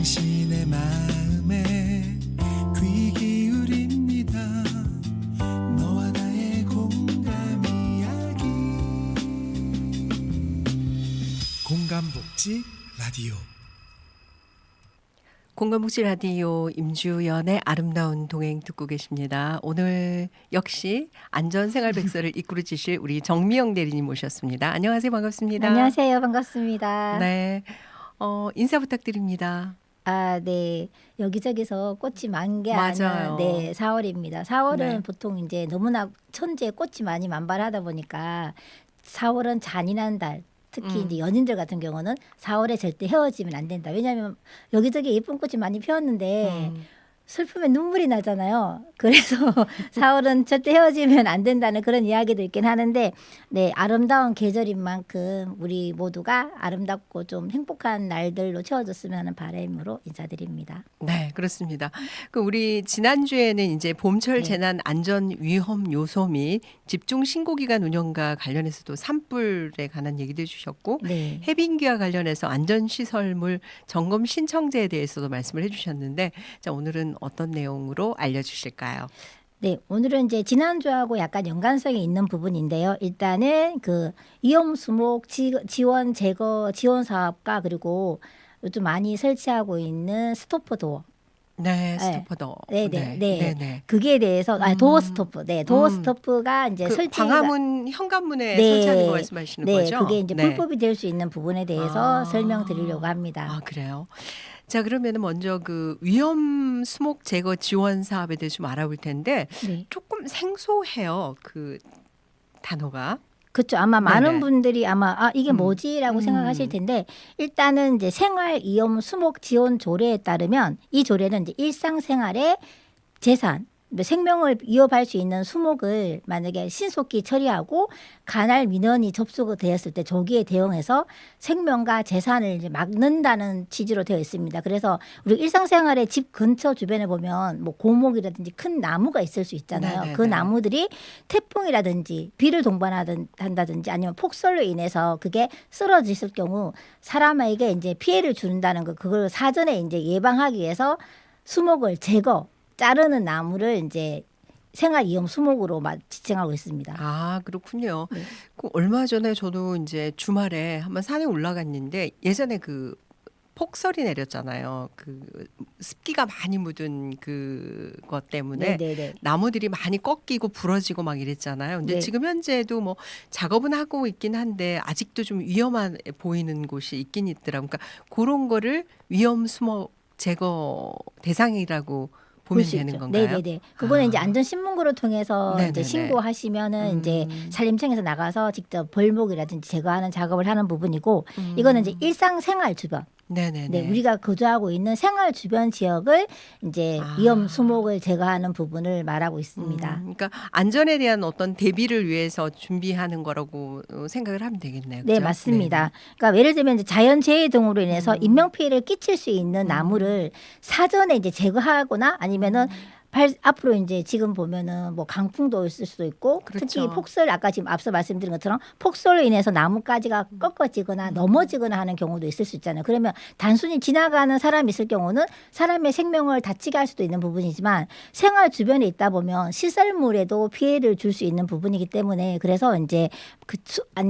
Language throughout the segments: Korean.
당신의 마음에 귀 기울입니다 너와 나의 공감 이야기 공감복지 라디오 공감복지 라디오 임주연의 아름다운 동행 듣고 계십니다. 오늘 역시 안전생활백서를 이끌어 주실 우리 정미영 대리님 모셨습니다. 안녕하세요. 반갑습니다. 안녕하세요. 반갑습니다. 네. 어, 인사 부탁드립니다. 아, 네. 여기저기서 꽃이 만개 맞아요. 하는 네, 4월입니다. 4월은 네. 보통 이제 너무나 천지에 꽃이 많이 만발하다 보니까 4월은 잔인한 달. 특히 음. 이제 연인들 같은 경우는 4월에 절대 헤어지면 안 된다. 왜냐하면 여기저기 예쁜 꽃이 많이 피었는데 음, 슬픔에 눈물이 나잖아요. 그래서 4월은 절대 헤어지면 안 된다는 그런 이야기도 있긴 하는데, 네, 아름다운 계절인 만큼 우리 모두가 아름답고 좀 행복한 날들로 채워졌으면 하는 바람으로 인사드립니다. 네, 그렇습니다. 그 우리 지난주에는 이제 봄철 네. 재난 안전 위험 요소 및 집중 신고 기간 운영과 관련해서도 산불에 관한 얘기도 해주셨고 네. 해빙기와 관련해서 안전 시설물 점검 신청제에 대해서도 말씀을 해주셨는데 자 오늘은 어떤 내용으로 알려주실까요? 네, 오늘은 이제 지난주하고 약간 연관성이 있는 부분인데요. 일단은 그 위험 수목 지, 지원 제거 지원 사업과 그리고 요즘 많이 설치하고 있는 스토퍼 도어 네, 네. 스토퍼더. 네, 네, 네. 네. 그기에 대해서 아 음. 도어 스토프 네 도어 음. 스토프가 이제 그 설치가 광화문 현관문에 네. 설치하는 거 말씀하시는 네 거죠? 그게 이제 네. 불법이 될 수 있는 부분에 대해서 아. 설명드리려고 합니다. 아 그래요. 자 그러면은 먼저 그 위험 수목 제거 지원 사업에 대해서 좀 알아볼 텐데 네. 조금 생소해요 그 단어가. 그렇죠. 아마 네네. 많은 분들이 아마 아 이게 음. 뭐지라고 음. 생각하실 텐데 일단은 이제 생활 위험 수목 지원 조례에 따르면 이 조례는 이제 일상생활의 재산 뭐 생명을 위협할 수 있는 수목을 만약에 신속히 처리하고 간할 민원이 접수되었을 때 조기에 대응해서 생명과 재산을 이제 막는다는 취지로 되어 있습니다. 그래서 우리 일상생활의 집 근처 주변에 보면 뭐 고목이라든지 큰 나무가 있을 수 있잖아요. 네네네. 그 나무들이 태풍이라든지 비를 동반한다든지 아니면 폭설로 인해서 그게 쓰러졌을 경우 사람에게 이제 피해를 준다는 거 그걸 사전에 이제 예방하기 위해서 수목을 제거 자르는 나무를 이제 생활 위험 수목으로 막 지칭하고 있습니다. 아 그렇군요. 네. 그 얼마 전에 저도 이제 주말에 한번 산에 올라갔는데 예전에 그 폭설이 내렸잖아요. 그 습기가 많이 묻은 그것 때문에 네네네. 나무들이 많이 꺾이고 부러지고 막 이랬잖아요. 근데 네. 지금 현재도 뭐 작업은 하고 있긴 한데 아직도 좀 위험한 보이는 곳이 있긴 있더라고요. 그러니까 그런 거를 위험 수목 제거 대상이라고 보면 볼수 되는 있죠. 건가요? 네네네. 그거는 아. 이제 안전신문고를 통해서 네네네. 이제 신고하시면은 이제 음. 산림청에서 나가서 직접 벌목이라든지 제거하는 작업을 하는 부분이고 음. 이거는 이제 일상생활 주변 네네네. 네, 우리가 거주하고 있는 생활 주변 지역을 이제 아. 위험 수목을 제거하는 부분을 말하고 있습니다. 음, 그러니까 안전에 대한 어떤 대비를 위해서 준비하는 거라고 어, 생각을 하면 되겠네요. 네, 그죠? 맞습니다. 그러니까 예를 들면 이제 자연 재해 등으로 인해서 음. 인명 피해를 끼칠 수 있는 나무를 사전에 이제 제거하거나 아니면은 음. 발, 앞으로 이제 지금 보면은 뭐 강풍도 있을 수도 있고 그렇죠. 특히 폭설 아까 지금 앞서 말씀드린 것처럼 폭설로 인해서 나무가지가 음. 꺾어지거나 넘어지거나 하는 경우도 있을 수 있잖아요. 그러면 단순히 지나가는 사람이 있을 경우는 사람의 생명을 다치게 할 수도 있는 부분이지만 생활 주변에 있다 보면 시설물에도 피해를 줄 수 있는 부분이기 때문에 그래서 이제 그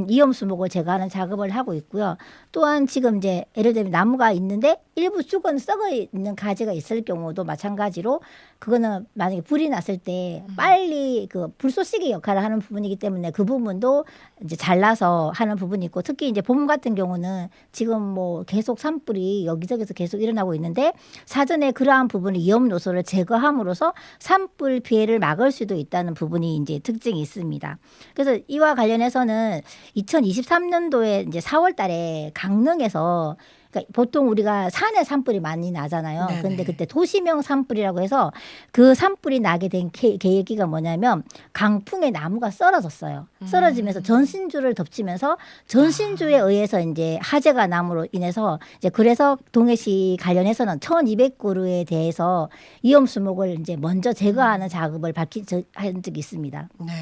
위험 수목을 제거하는 작업을 하고 있고요. 또한 지금 이제 예를 들면 나무가 있는데 일부 죽은 썩어 있는 가지가 있을 경우도 마찬가지로 그거는 만약에 불이 났을 때 빨리 그 불쏘시개 역할을 하는 부분이기 때문에 그 부분도 이제 잘라서 하는 부분이 있고 특히 이제 봄 같은 경우는 지금 뭐 계속 산불이 여기저기서 계속 일어나고 있는데 사전에 그러한 부분을 위험 요소를 제거함으로써 산불 피해를 막을 수도 있다는 부분이 이제 특징이 있습니다. 그래서 이와 관련해서는 2023년도에 이제 4월 달에 강릉에서 그러니까 보통 우리가 산에 산불이 많이 나잖아요. 네네. 근데 그때 도시명 산불이라고 해서 그 산불이 나게 된 계, 계기가 뭐냐면 강풍에 나무가 썰어졌어요. 음. 썰어지면서 전신주를 덮치면서 전신주에 아. 의해서 이제 화재가 남으로 인해서 이제 그래서 동해시 관련해서는 1,200그루에 대해서 위험 수목을 이제 먼저 제거하는 작업을 밝히 저- 한 적이 있습니다. 네.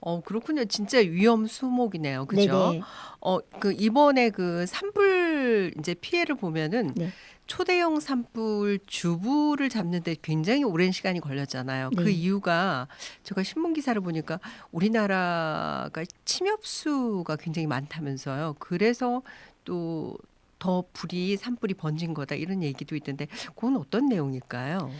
어 그렇군요. 진짜 위험 수목이네요. 그죠? 네네. 어 그 이번에 그 산불 이제 피해를 보면은 네. 초대형 산불 주부를 잡는데 굉장히 오랜 시간이 걸렸잖아요. 그 네. 이유가 제가 신문 기사를 보니까 우리나라가 침엽수가 굉장히 많다면서요. 그래서 또 더 불이 산불이 번진 거다 이런 얘기도 있던데 그건 어떤 내용일까요?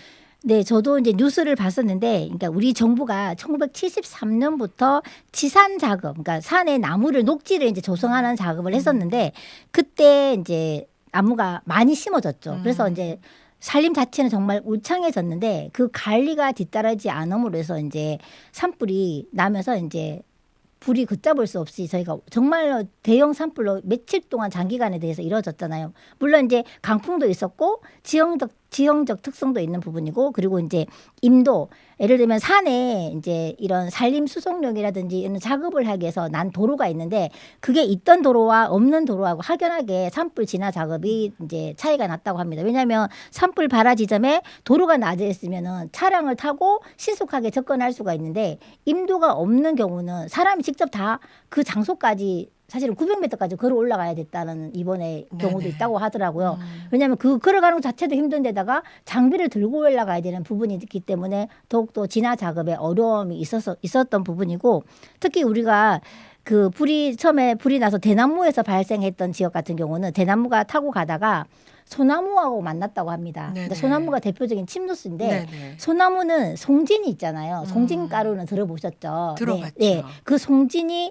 네, 저도 이제 뉴스를 봤었는데, 그러니까 우리 정부가 1973년부터 지산 작업, 그러니까 산에 나무를 녹지를 이제 조성하는 작업을 했었는데, 그때 이제 나무가 많이 심어졌죠. 그래서 음. 이제 산림 자체는 정말 울창해졌는데, 그 관리가 뒤따르지 않음으로 해서 이제 산불이 나면서 이제 불이 걷잡을 수 없이 저희가 정말 대형 산불로 며칠 동안 장기간에 대해서 이루어졌잖아요. 물론 이제 강풍도 있었고 지형적 지형적 특성도 있는 부분이고 그리고 이제 임도 예를 들면 산에 이제 이런 산림 수송용이라든지 이런 작업을 하기 위해서 난 도로가 있는데 그게 있던 도로와 없는 도로하고 확연하게 산불 진화 작업이 이제 차이가 났다고 합니다. 왜냐하면 산불 발화 지점에 도로가 낮아 있으면은 차량을 타고 신속하게 접근할 수가 있는데 임도가 없는 경우는 사람이 직접 다 그 장소까지 사실은 900m까지 걸어 올라가야 됐다는 이번에 경우도 네네. 있다고 하더라고요. 음. 왜냐하면 그 걸어가는 것 자체도 힘든데다가 장비를 들고 올라가야 되는 부분이 있기 때문에 더욱더 진화 작업에 어려움이 있어서 있었던 부분이고 특히 우리가 그 불이 처음에 불이 나서 대나무에서 발생했던 지역 같은 경우는 대나무가 타고 가다가 소나무하고 만났다고 합니다. 근데 네네. 소나무가 대표적인 침누수인데 네네. 소나무는 송진이 있잖아요. 음. 송진 가루는 들어보셨죠? 들어봤죠. 네, 네. 그 송진이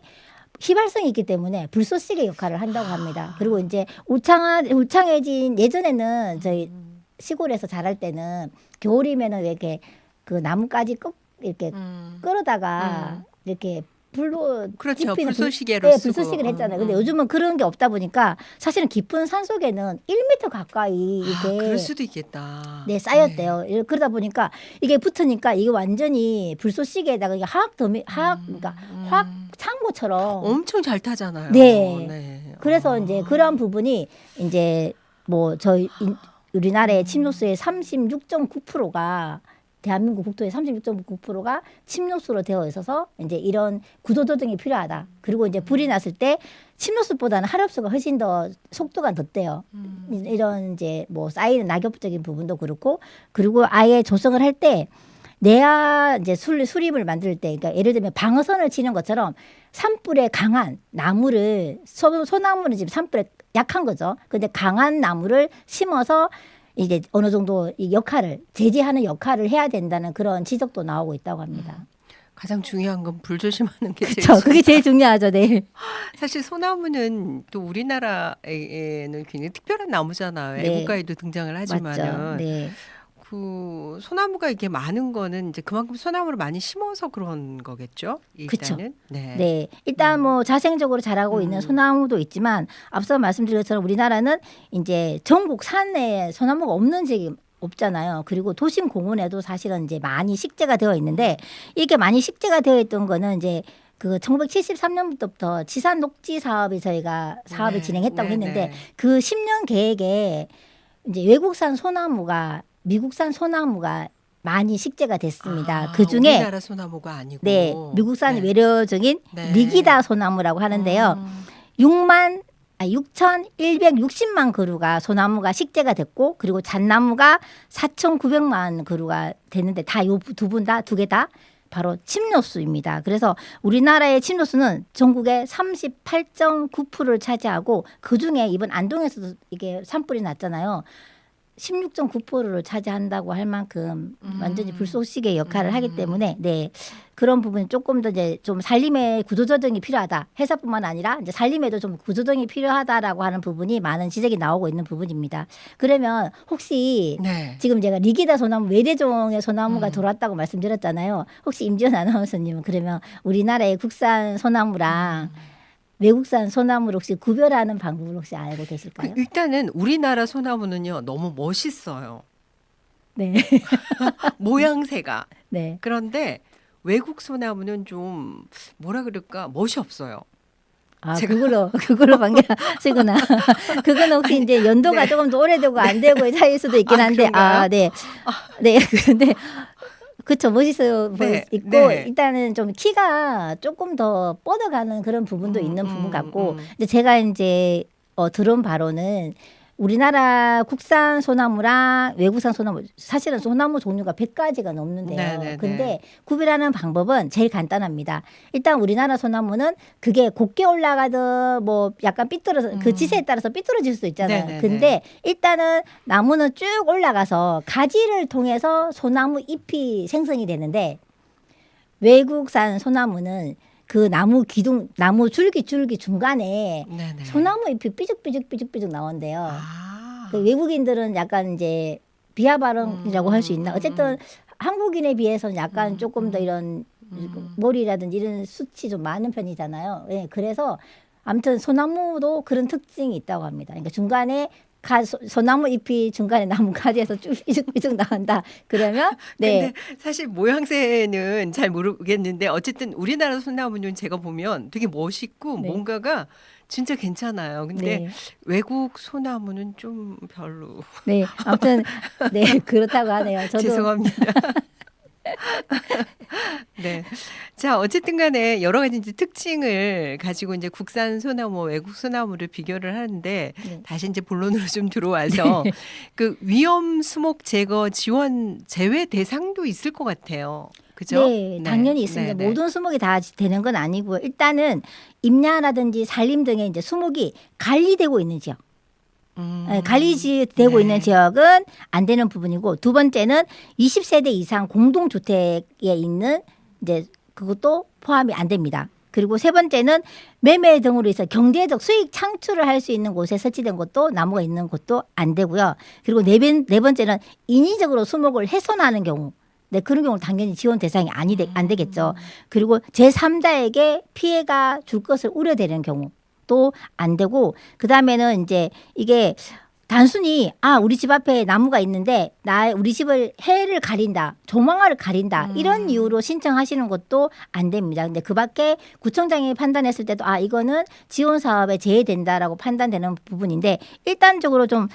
휘발성이 있기 때문에 불쏘시개 역할을 한다고 합니다. 그리고 이제 울창한 울창해진 예전에는 저희 음. 시골에서 자랄 때는 겨울이면은 왜 이렇게 그 나무까지 꺾 이렇게 음. 끌어다가 이렇게 불로 그렇죠. 불- 불쏘시개로 네. 불쏘시개를 했잖아요. 근데 음. 요즘은 그런 게 없다 보니까 사실은 깊은 산 속에는 1m 가까이 아, 이게 그럴 수도 있겠다. 네, 쌓였대요. 이- 그러다 보니까 이게 붙으니까 이게 완전히 불쏘시개에다가 이게 화학 더미 화학 그러니까 음. 화학 창고처럼 엄청 잘 타잖아요. 네. 그래서 아. 이제 그런 부분이 이제 뭐 저희 인- 음. 우리나라의 침노수의 36.9%가 대한민국 국토의 36.9%가 침노수로 되어 있어서 이제 이런 구조 조정이 필요하다. 그리고 이제 불이 났을 때 침노수보다는 하럽수가 훨씬 더 속도가 덧대요. 음. 이- 이런 이제 뭐 쌓이는 낙엽적인 부분도 그렇고 그리고 아예 조성을 할 때 내야 이제 술, 수립을 만들 때 그러니까 예를 들면 방어선을 치는 것처럼 산불에 강한 나무를 소, 소나무는 지금 산불에 약한 거죠. 근데 강한 나무를 심어서 이제 어느 정도 이 역할을 제지하는 역할을 해야 된다는 그런 지적도 나오고 있다고 합니다. 가장 중요한 건 불 조심하는 게 제일 그렇죠. 그게 제일 중요하죠. 네. 사실 소나무는 또 우리나라에는 굉장히 특별한 나무잖아요. 네. 애국가에도 등장을 하지만은. 네. 그 소나무가 이게 많은 거는 이제 그만큼 소나무를 많이 심어서 그런 거겠죠. 그쵸. 일단은 네. 네. 일단 뭐 자생적으로 자라고 음. 있는 소나무도 있지만 앞서 말씀드린 것처럼 우리나라는 이제 전국 산에 소나무가 없는 지역이 없잖아요. 그리고 도심 공원에도 사실은 이제 많이 식재가 되어 있는데 이게 많이 식재가 되어 있던 거는 이제 그 1973년부터 지산 녹지 사업이 저희가 사업을 네. 진행했다고 네, 했는데 네. 그 10년 계획에 이제 외국산 소나무가 미국산 소나무가 많이 식재가 됐습니다. 아, 그 중에 우리나라 소나무가 아니고 네, 미국산 네. 외래종인 네. 리기다 소나무라고 하는데요. 음. 6만 아 6,160만 그루가 소나무가 식재가 됐고 그리고 잣나무가 4,900만 그루가 됐는데 다 요 두 분 다 두개다 바로 침노수입니다. 그래서 우리나라의 침노수는 전국의 38.9%를 차지하고 그 중에 이번 안동에서도 이게 산불이 났잖아요. 16.9%를 차지한다고 할 만큼 완전히 음. 불쏘시개 역할을 하기 음. 때문에 네 그런 부분이 조금 더 이제 좀 살림의 구조조정이 필요하다 회사뿐만 아니라 이제 살림에도 좀 구조조정이 필요하다라고 하는 부분이 많은 지적이 나오고 있는 부분입니다. 그러면 혹시 네. 지금 제가 리기다 소나무 외래종의 소나무가 음. 들어왔다고 말씀드렸잖아요. 혹시 임지연 아나운서님은 그러면 우리나라의 국산 소나무랑 음. 외국산 소나무를 혹시 구별하는 방법을 혹시 알고 계실까요? 그 일단은 우리나라 소나무는요 너무 멋있어요. 네, 모양새가 네. 그런데 외국 소나무는 좀 뭐라 그럴까 멋이 없어요. 아, 제가- 그걸로 그걸로 관계하시구나. 그건 혹시 이제 연도가 네. 조금 더 오래되고 안 되고의 차이일 수도 있긴 아, 한데, 그런가요? 아, 네, 네, 근데 그쵸 멋있어 보이 네, 있고 네. 일단은 좀 키가 조금 더 뻗어가는 그런 부분도 음, 있는 음, 부분 같고 음. 근데 제가 이제 어, 들은 바로는 우리나라 국산 소나무랑 외국산 소나무 사실은 소나무 종류가 100가지가 넘는데요. 네, 네, 근데 네. 구별하는 방법은 제일 간단합니다. 일단 우리나라 소나무는 그게 곱게 올라가든 뭐 약간 삐뚤어서 그 음. 지세에 따라서 삐뚤어질 수도 있잖아요. 네, 네, 근데 일단은 나무는 쭉 올라가서 가지를 통해서 소나무 잎이 생성이 되는데 외국산 소나무는 그 나무 기둥 나무 줄기 줄기 중간에 네네. 소나무 잎이 삐죽삐죽 삐죽삐죽 나온대요. 아. 그 외국인들은 약간 이제 비하 발언이라고 할수 있나? 음, 어쨌든 한국인에 비해서는 약간 음, 조금 더 음. 이런 음. 머리라든지 이런 수치 좀 많은 편이잖아요. 예, 그래서 아무튼 소나무도 그런 특징이 있다고 합니다. 그러니까 중간에 가, 소, 소나무 잎이 중간에 나무 가지에서 쭉 삐죽삐죽 나온다. 그러면 네. 사실 모양새는 잘 모르겠는데 어쨌든 우리나라 소나무는 제가 보면 되게 멋있고 네. 뭔가가 진짜 괜찮아요. 근데 네. 외국 소나무는 좀 별로. 네. 아무튼 네, 그렇다고 하네요. 저도 죄송합니다. 네. 자, 어쨌든 간에 여러 가지 이제 특징을 가지고 이제 국산 소나무, 외국 소나무를 비교를 하는데 네. 다시 이제 본론으로 좀 들어와서 그 위험 수목 제거 지원 제외 대상도 있을 것 같아요. 그죠? 네, 당연히 있습니다. 네, 네. 모든 수목이 다 되는 건 아니고요. 일단은 임야라든지 산림 등의 이제 수목이 관리되고 있는 지역, 음. 예, 관리되고 네. 있는 지역은 안 되는 부분이고 두 번째는 20세대 이상 공동주택에 있는 이제 그것도 포함이 안 됩니다. 그리고 세 번째는 매매 등으로 해서 경제적 수익 창출을 할 수 있는 곳에 설치된 곳도 나무가 있는 곳도 안 되고요. 그리고 네, 번, 네 번째는 인위적으로 수목을 훼손하는 경우. 네, 그런 경우는 당연히 지원 대상이 아니 되, 안 되겠죠. 그리고 제3자에게 피해가 줄 것을 우려되는 경우 도 안 되고 그다음에는 이제 이게 단순히 아 우리 집 앞에 나무가 있는데 나 우리 집을 해를 가린다 조망화를 가린다 음. 이런 이유로 신청하시는 것도 안 됩니다 근데 그밖에 구청장이 판단했을 때도 아 이거는 지원 사업에 제외된다라고 판단되는 부분인데 일단적으로 좀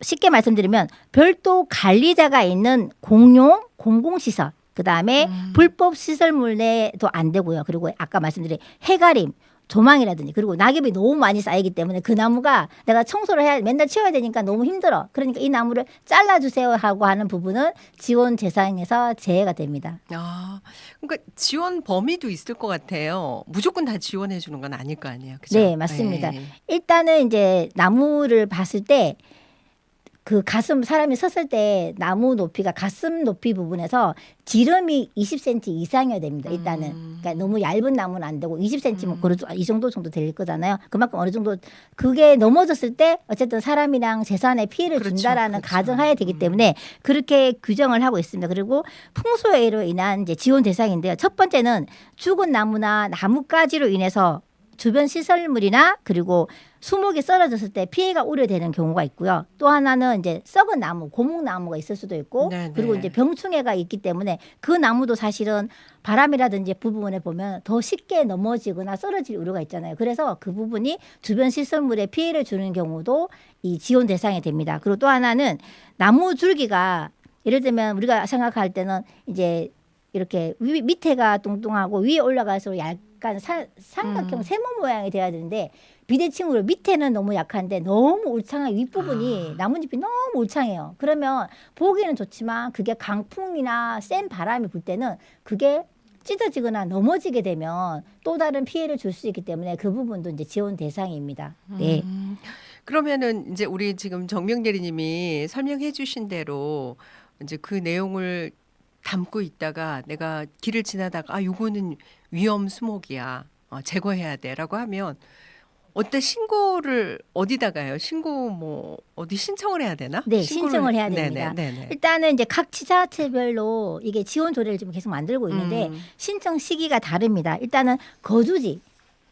쉽게 말씀드리면 별도 관리자가 있는 공용 공공시설 그다음에 음. 불법 시설물 내도 안 되고요. 그리고 아까 말씀드린 해가림 조망이라든지 그리고 낙엽이 너무 많이 쌓이기 때문에 그 나무가 내가 청소를 해야 맨날 치워야 되니까 너무 힘들어. 그러니까 이 나무를 잘라 주세요 하고 하는 부분은 지원 대상에서 제외가 됩니다. 아, 그러니까 지원 범위도 있을 것 같아요. 무조건 다 지원해 주는 건 아닐 거 아니에요. 그죠? 네, 맞습니다. 네. 일단은 이제 나무를 봤을 때 그 가슴 사람이 섰을 때 나무 높이가 가슴 높이 부분에서 지름이 20cm 이상이어야 됩니다. 일단은 음. 그러니까 너무 얇은 나무는 안 되고 20cm면 음. 그 이 정도 정도 될 거잖아요. 그만큼 어느 정도 그게 넘어졌을 때 어쨌든 사람이랑 재산에 피해를 그렇죠, 준다라는 그렇죠. 가정하에 되기 음. 때문에 그렇게 규정을 하고 있습니다. 그리고 풍수해로 인한 이제 지원 대상인데요. 첫 번째는 죽은 나무나 나뭇가지로 인해서 주변 시설물이나 그리고 수목이 썰어졌을 때 피해가 우려되는 경우가 있고요. 또 하나는 이제 썩은 나무, 고목나무가 있을 수도 있고 네네. 그리고 이제 병충해가 있기 때문에 그 나무도 사실은 바람이라든지 부분에 보면 더 쉽게 넘어지거나 썰어질 우려가 있잖아요. 그래서 그 부분이 주변 시설물에 피해를 주는 경우도 이 지원 대상이 됩니다. 그리고 또 하나는 나무 줄기가 예를 들면 우리가 생각할 때는 이제 이렇게 위, 밑에가 뚱뚱하고 위에 올라갈수록 약간 사, 삼각형 음. 세모 모양이 돼야 되는데 비대칭으로 밑에는 너무 약한데 너무 울창한 윗부분이 아. 나뭇잎이 너무 울창해요. 그러면 보기는 좋지만 그게 강풍이나 센 바람이 불 때는 그게 찢어지거나 넘어지게 되면 또 다른 피해를 줄 수 있기 때문에 그 부분도 이제 지원 대상입니다. 네. 음, 그러면은 이제 우리 지금 정명 대리님이 설명해 주신 대로 이제 그 내용을 담고 있다가 내가 길을 지나다가 아 요거는 위험 수목이야. 어, 제거해야 돼라고 하면 어때 신고를 어디다가요? 신고 뭐 어디 신청을 해야 되나? 네, 신고를- 신청을 해야 됩니다. 네네. 일단은 이제 각 지자체별로 이게 지원 조례를 지금 계속 만들고 있는데 음. 신청 시기가 다릅니다. 일단은 거주지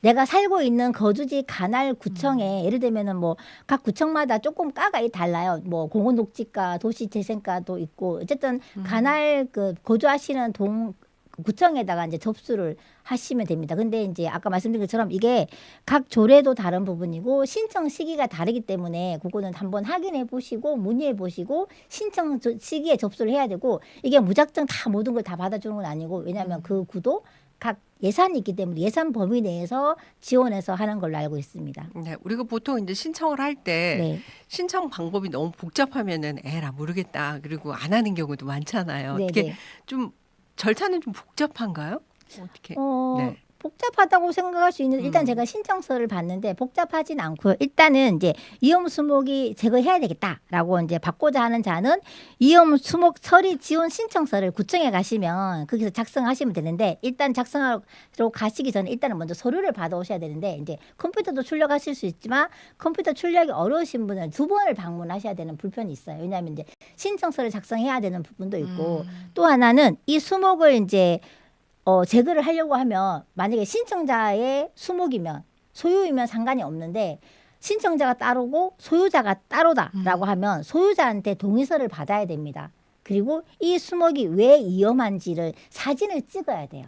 내가 살고 있는 거주지 관할 구청에 음. 예를 들면은 뭐 각 구청마다 조금 가가 달라요. 뭐 공원 녹지가, 도시 재생가도 있고 어쨌든 음. 관할 그 거주하시는 동 구청에다가 이제 접수를 하시면 됩니다. 근데 이제 아까 말씀드린 것처럼 이게 각 조례도 다른 부분이고 신청 시기가 다르기 때문에 그거는 한번 확인해 보시고 문의해 보시고 신청 저- 시기에 접수를 해야 되고 이게 무작정 다 모든 걸 다 받아주는 건 아니고 왜냐하면 그 구도 각 예산이 있기 때문에 예산 범위 내에서 지원해서 하는 걸로 알고 있습니다. 네, 우리가 보통 이제 신청을 할 때 네. 신청 방법이 너무 복잡하면은 에라 모르겠다 그리고 안 하는 경우도 많잖아요. 네, 어떻게 네. 좀 절차는 좀 복잡한가요? 어떻게? 어, 네. 복잡하다고 생각할 수 있는 일단 음. 제가 신청서를 봤는데 복잡하진 않고요. 일단은 이제 이용 수목이 제거해야 되겠다라고 이제 받고자 하는 자는 이용 수목 처리 지원 신청서를 구청에 가시면 거기서 작성하시면 되는데 일단 작성하러 가시기 전에 일단은 먼저 서류를 받아오셔야 되는데 이제 컴퓨터도 출력하실 수 있지만 컴퓨터 출력이 어려우신 분은 두 번을 방문하셔야 되는 불편이 있어요. 왜냐하면 이제 신청서를 작성해야 되는 부분도 있고 음. 또 하나는 이 수목을 이제 어, 제거를 하려고 하면 만약에 신청자의 수목이면 소유이면 상관이 없는데 신청자가 따로고 소유자가 따로다라고 하면 소유자한테 동의서를 받아야 됩니다. 그리고 이 수목이 왜 위험한지를 사진을 찍어야 돼요.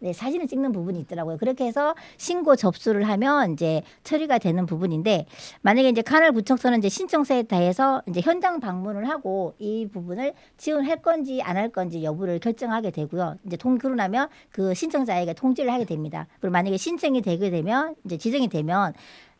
네, 사진을 찍는 부분이 있더라고요. 그렇게 해서 신고 접수를 하면 이제 처리가 되는 부분인데 만약에 이제 간헐구청서는 이제 신청서에 대해서 이제 현장 방문을 하고 이 부분을 지원할 건지 안 할 건지 여부를 결정하게 되고요. 이제 통 그러고 나면 그 신청자에게 통지를 하게 됩니다. 그리고 만약에 신청이 되게 되면 이제 지정이 되면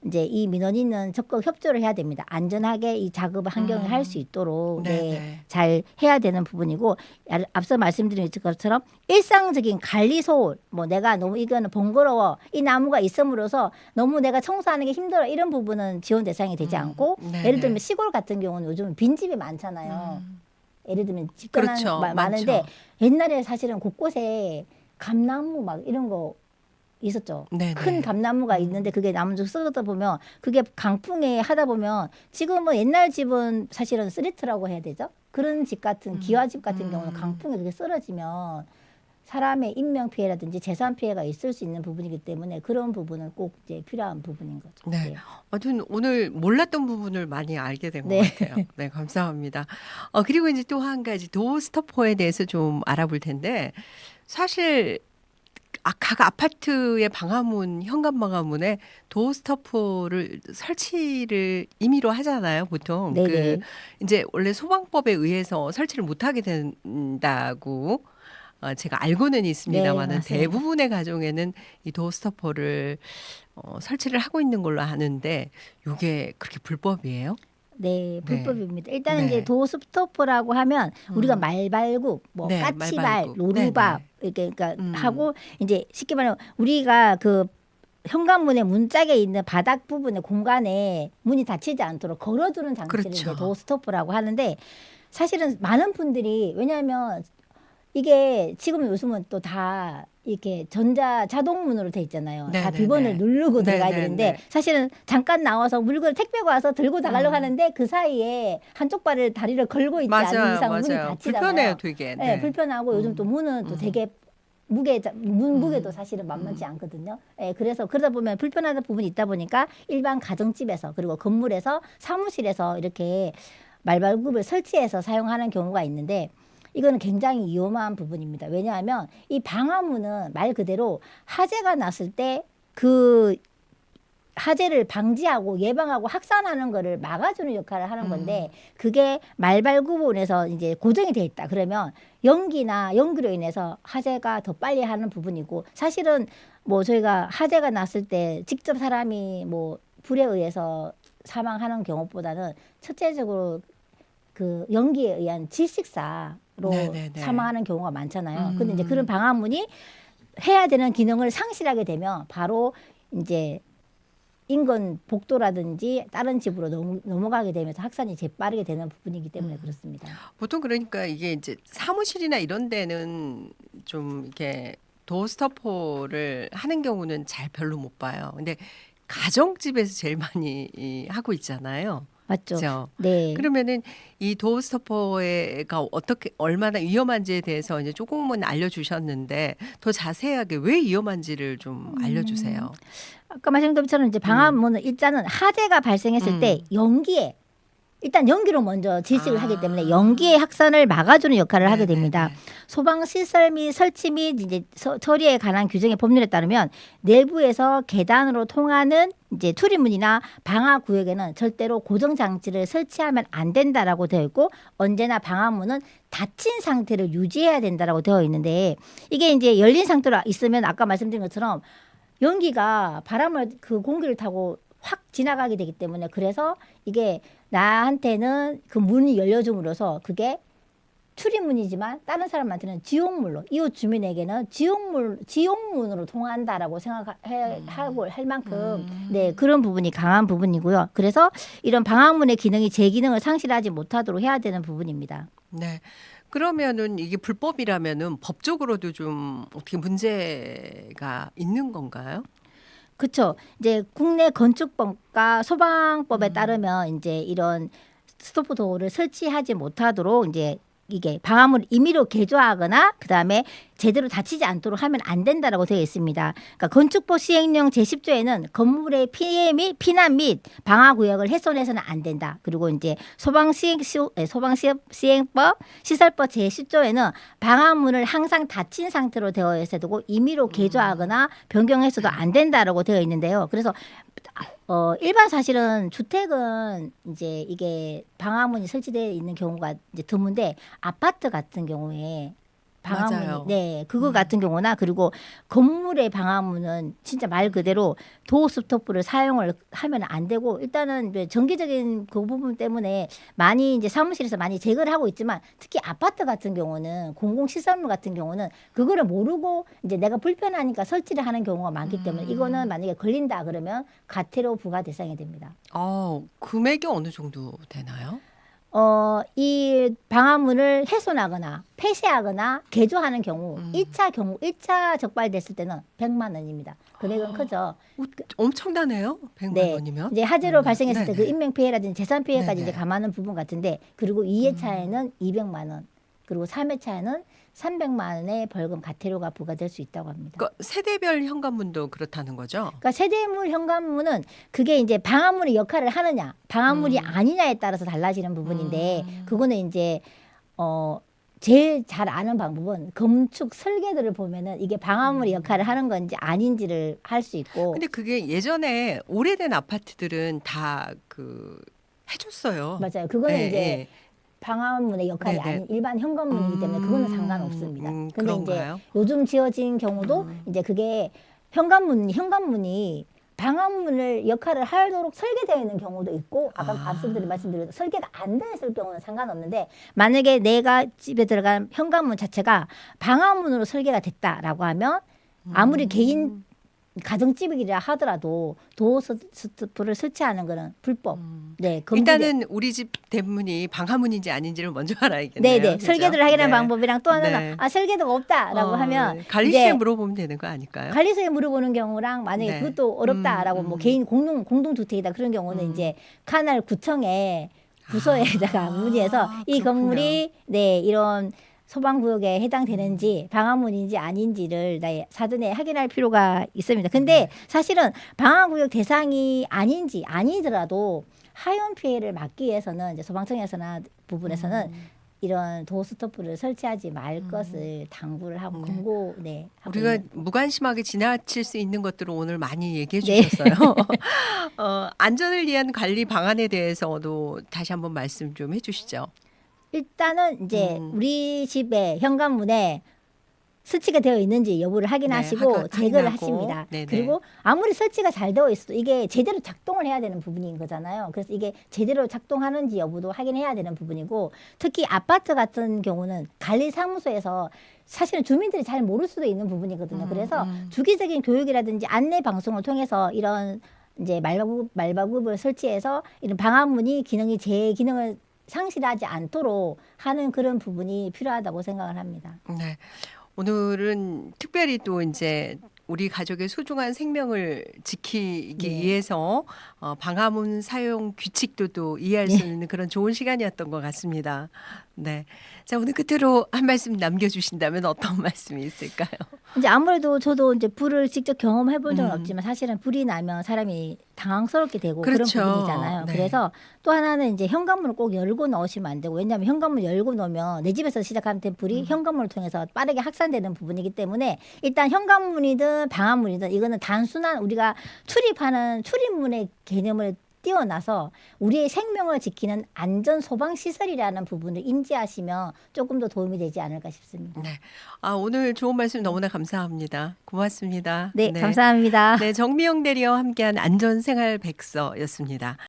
이제 이 민원인은 적극 협조를 해야 됩니다. 안전하게 이 작업을 환경을 음. 할수 있도록 네, 네, 네. 잘 해야 되는 부분이고 아- 앞서 말씀드린 것처럼 일상적인 관리 소홀 뭐 내가 너무 이거는 번거로워 이 나무가 있음으로써 너무 내가 청소하는 게 힘들어 이런 부분은 지원 대상이 되지 음. 않고 네, 예를 네. 들면 시골 같은 경우는 요즘 빈집이 많잖아요. 음. 예를 들면 집단한 그렇죠. 마- 많은데 많죠. 옛날에 사실은 곳곳에 감나무 막 이런 거 있었죠. 네, 큰 네. 감나무가 있는데 그게 나무쭉 썩어다 보면 그게 강풍에 하다 보면 지금은 옛날 집은 사실은 쓰리트라고 해야 되죠. 그런 집 같은 기와집 같은 음. 경우는 강풍에 그게 쓰러지면 사람의 인명 피해라든지 재산 피해가 있을 수 있는 부분이기 때문에 그런 부분은 꼭 이제 필요한 부분인 거죠. 네. 아무튼 오늘 몰랐던 부분을 많이 알게 된것 네. 같아요. 네, 감사합니다. 어, 그리고 이제 또 한 가지 도스토퍼에 대해서 좀 알아볼 텐데 사실 아, 각 아파트의 방화문 현관 방화문에 도스토퍼를 설치를 임의로 하잖아요, 보통. 네네. 그 이제 원래 소방법에 의해서 설치를 못 하게 된다고 어, 제가 알고는 있습니다만은 네. 대부분의 가정에는 이 도어스토퍼를 어, 설치를 하고 있는 걸로 아는데 이게 그렇게 불법이에요? 네, 불법입니다. 일단은 네. 이제 도스토퍼라고 하면 우리가 음. 말발굽, 뭐 네, 까치발, 말발굽. 로루밥 네, 이렇게 그러니까 음. 하고 이제 쉽게 말하면 우리가 그 현관문의 문짝에 있는 바닥 부분의 공간에 문이 닫히지 않도록 걸어두는 장치를 그렇죠. 이제 도어스토퍼라고 하는데 사실은 많은 분들이 왜냐하면 이게 지금 요즘은 또 다 이렇게 전자 자동문으로 돼 있잖아요. 네, 다 네, 비번을 네. 누르고 네, 들어가야 네, 되는데 네. 사실은 잠깐 나와서 물건을 택배가 와서 들고 나가려고 음. 하는데 그 사이에 한쪽 발을 다리를 걸고 있지 않은 맞아요, 이상 문이 맞아요. 닫히잖아요. 불편해요, 되게. 네, 불편하고 요즘 음. 또 문은 또 음. 되게 무게 문 무게도 음. 사실은 만만치 않거든요. 예, 그래서 그러다 보면 불편한 부분이 있다 보니까 일반 가정집에서 그리고 건물에서 사무실에서 이렇게 말발굽을 설치해서 사용하는 경우가 있는데 이거는 굉장히 위험한 부분입니다. 왜냐하면 이 방화문은 말 그대로 화재가 났을 때그 화재를 방지하고 예방하고 확산하는 거를 막아주는 역할을 하는 건데 그게 말발굽원에서 이제 고정이 돼 있다. 그러면 연기나 연기로 인해서 화재가 더 빨리 하는 부분이고 사실은 뭐 저희가 화재가 났을 때 직접 사람이 뭐 불에 의해서 사망하는 경우보다는 첫째적으로 그 연기에 의한 질식사 사망하는 경우가 많잖아요. 근데 이제 음. 그런 방화문이 해야 되는 기능을 상실하게 되면 바로 이제 인근 복도라든지 다른 집으로 넘, 넘어가게 되면서 확산이 재빠르게 되는 부분이기 때문에 음. 그렇습니다. 보통 그러니까 이게 이제 사무실이나 이런 데는 좀 이렇게 도어스토퍼를 하는 경우는 잘 별로 못 봐요. 근데 가정집에서 제일 많이 이, 하고 있잖아요. 맞죠? 그렇죠? 네. 그러면은 이 도어 스토퍼가 어떻게 얼마나 위험한지에 대해서 이제 조금은 알려주셨는데 더 자세하게 왜 위험한지를 좀 음. 알려주세요. 아까 말씀드린 것처럼 이제 방화문은 일단은 화재가 발생했을 음. 때 연기에 일단 연기로 먼저 질식을 아. 하기 때문에 연기의 확산을 막아주는 역할을 하게 네, 됩니다. 네, 네. 소방 시설 및 설치 및 이제 서- 처리에 관한 규정의 법률에 따르면 내부에서 계단으로 통하는 이제 출입문이나 방화 구역에는 절대로 고정 장치를 설치하면 안 된다라고 되어 있고 언제나 방화문은 닫힌 상태를 유지해야 된다라고 되어 있는데 이게 이제 열린 상태로 있으면 아까 말씀드린 것처럼 연기가 바람을 그 공기를 타고 확 지나가게 되기 때문에 그래서 이게 나한테는 그 문이 열려줌으로써 그게 출입문이지만 다른 사람한테는 지옥물로 이웃 주민에게는 지옥물 지옥문으로 통한다라고 생각하고 할 만큼 음. 네 그런 부분이 강한 부분이고요. 그래서 이런 방화문의 기능이 제 기능을 상실하지 못하도록 해야 되는 부분입니다. 네. 그러면은 이게 불법이라면은 법적으로도 좀 어떻게 문제가 있는 건가요? 그렇죠. 이제 국내 건축법과 소방법에 음. 따르면 이제 이런 스토프 도어를 설치하지 못하도록 이제 이게 방화물 임의로 개조하거나 그다음에 제대로 닫히지 않도록 하면 안 된다라고 되어 있습니다. 그러니까 건축법 시행령 제10조에는 건물의 피해 및 피난 및 방화 구역을 훼손해서는 안 된다. 그리고 이제 소방 시행 시- 에, 소방 시행- 시행법 시설법 제10조에는 방화문을 항상 닫힌 상태로 되어 있어야 되고 임의로 개조하거나 변경해서도 안 된다라고 되어 있는데요. 그래서 어 일반 사실은 주택은 이제 이게 방화문이 설치되어 있는 경우가 이제 드문데 아파트 같은 경우에. 방화문이 네 그거 음. 같은 경우나 그리고 건물의 방화문은 진짜 말 그대로 도어 스토프를 사용을 하면 안 되고 일단은 이제 정기적인 그 부분 때문에 많이 이제 사무실에서 많이 제거를 하고 있지만 특히 아파트 같은 경우는 공공시설물 같은 경우는 그거를 모르고 이제 내가 불편하니까 설치를 하는 경우가 많기 때문에 음. 이거는 만약에 걸린다 그러면 과태료 부과 대상이 됩니다. 어, 금액이 어느 정도 되나요? 어, 이 방화문을 훼손하거나 폐쇄하거나 개조하는 경우 음. 일 1차 경우 일차 적발됐을 때는 100만 원입니다. 금액은 아. 크죠. 어, 엄청나네요. 100만 네. 원이면. 이제 화재로 음, 발생했을 때 그. 인명 피해라든지 재산 피해까지 네네. 이제 감안하는 부분 같은데 그리고 2회 음. 차에는 200만 원 그리고 3회 차에는 300만 원의 벌금 과태료가 부과될 수 있다고 합니다. 그러니까 세대별 현관문도 그렇다는 거죠. 그러니까 세대물 현관문은 그게 이제 방화문의 역할을 하느냐 방화문이 음. 아니냐에 따라서 달라지는 부분인데 음. 그거는 이제 어 제일 잘 아는 방법은 건축 설계도를 보면은 이게 방화문의 역할을 하는 건지 아닌지를 할 수 있고 음. 근데 그게 예전에 오래된 아파트들은 다 그 해줬어요. 맞아요. 그거는 예, 이제 예. 방화문의 역할이 네네. 아닌 일반 현관문이기 때문에 그거는 음, 상관없습니다. 음, 근데 이제 그런가요? 요즘 지어진 경우도 음. 이제 그게 현관문 현관문이 방화문을 역할을 하도록 설계되어 있는 경우도 있고 아까 아. 앞서드린 말씀드린 설계가 안 되어 있을 경우는 상관없는데 만약에 내가 집에 들어간 현관문 자체가 방화문으로 설계가 됐다라고 하면 아무리 음. 개인 가정집이라 하더라도 도어 스- 스토프를 설치하는 거는 불법. 음. 네, 금지돼- 일단은 우리 집 대문이 방화문인지 아닌지를 먼저 알아야겠네요. 네네 그죠? 설계도를 확인하는 네. 방법이랑 또 하나는 네. 아 설계도가 없다라고 어, 하면 관리실에 이제 물어보면 되는 거 아닐까요? 관리소에 물어보는 경우랑 만약에 네. 그것도 어렵다라고 음, 뭐 음. 개인 공동 공동 주택이다 그런 경우는 음. 이제 카날 구청에 부서에다가 아, 문의해서 이 그렇군요. 건물이 네 이런 소방구역에 해당되는지 방화문인지 아닌지를 네, 사전에 확인할 필요가 있습니다. 근데 네. 사실은 방화구역 대상이 아닌지 아니더라도 하연 피해를 막기 위해서는 이제 소방청에서나 부분에서는 음. 이런 도어 스토프를 설치하지 말 음. 것을 당부를 하고 네. 권고 네 우리가 있는- 무관심하게 지나칠 수 있는 것들을 오늘 많이 얘기해 네. 주셨어요. 어, 안전을 위한 관리 방안에 대해서도 다시 한번 말씀 좀 해주시죠. 일단은 이제 음. 우리 집에 현관문에 설치가 되어 있는지 여부를 확인하시고 네, 제거를. 하십니다. 네네. 그리고 아무리 설치가 잘 되어 있어도 이게 제대로 작동을 해야 되는 부분인 거잖아요. 그래서 이게 제대로 작동하는지 여부도 확인해야 되는 부분이고 특히 아파트 같은 경우는 관리사무소에서 사실은 주민들이 잘 모를 수도 있는 부분이거든요. 음, 그래서 음. 주기적인 교육이라든지 안내 방송을 통해서 이런 이제 말바굽 말바굽을 설치해서 이런 방화문이 기능이 제 기능을 상실하지 않도록 하는 그런 부분이 필요하다고 생각을 합니다. 네. 오늘은 특별히 또 이제 우리 가족의 소중한 생명을 지키기 네. 위해서 어, 방화문 사용 규칙도 또 이해할 수 네. 있는 그런 좋은 시간이었던 것 같습니다. 네. 자 오늘 끝으로 한 말씀 남겨주신다면 어떤 말씀이 있을까요? 이제 아무래도 저도 이제 불을 직접 경험해 본 적은 음. 없지만 사실은 불이 나면 사람이 당황스럽게 되고 그렇죠. 그런 부분이잖아요. 네. 그래서 또 하나는 이제 현관문을 꼭 열고 넣으시면 안 되고 왜냐하면 현관문 열고 놓으면 내 집에서 시작하는 음. 불이 현관문을 통해서 빠르게 확산되는 부분이기 때문에 일단 현관문이든 방화문이든 이거는 단순한 우리가 출입하는 출입문의 개념을 뛰어나서 우리의 생명을 지키는 안전 소방 시설이라는 부분을 인지하시면 조금 더 도움이 되지 않을까 싶습니다. 네. 아, 오늘 좋은 말씀 너무나 감사합니다. 고맙습니다. 네, 감사합니다. 네, 정미영 대리와 함께한 안전 생활 백서였습니다.